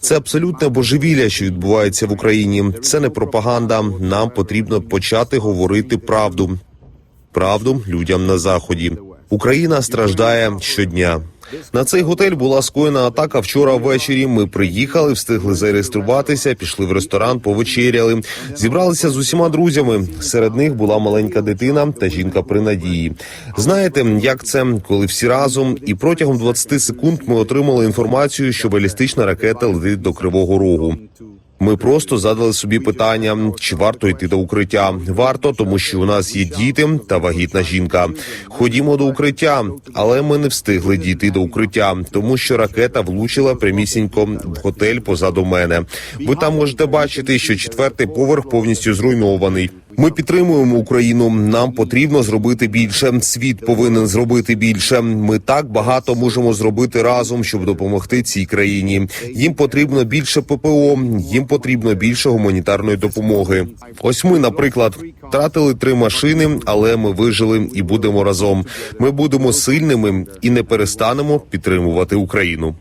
Це абсолютне божевілля, що відбувається в Україні. Це не пропаганда. Нам потрібно почати говорити правду. Правду людям на заході. Україна страждає щодня. На цей готель була скоєна атака вчора ввечері. Ми приїхали, встигли зареєструватися, пішли в ресторан, повечеряли, зібралися з усіма друзями. Серед них була маленька дитина та жінка при надії. Знаєте, як це, коли всі разом, і протягом 20 секунд ми отримали інформацію, що балістична ракета летить до Кривого Рогу. Ми просто задали собі питання, чи варто йти до укриття. Варто, тому що у нас є діти та вагітна жінка. Ходімо до укриття, але ми не встигли дійти до укриття, тому що ракета влучила прямісінько в готель позаду мене. Ви там можете бачити, що четвертий поверх повністю зруйнований. Ми підтримуємо Україну. Нам потрібно зробити більше. Світ повинен зробити більше. Ми так багато можемо зробити разом, щоб допомогти цій країні. Їм потрібно більше ППО, їм потрібно більше гуманітарної допомоги. Ось ми, наприклад, втратили три машини, але ми вижили і будемо разом. Ми будемо сильними і не перестанемо підтримувати Україну.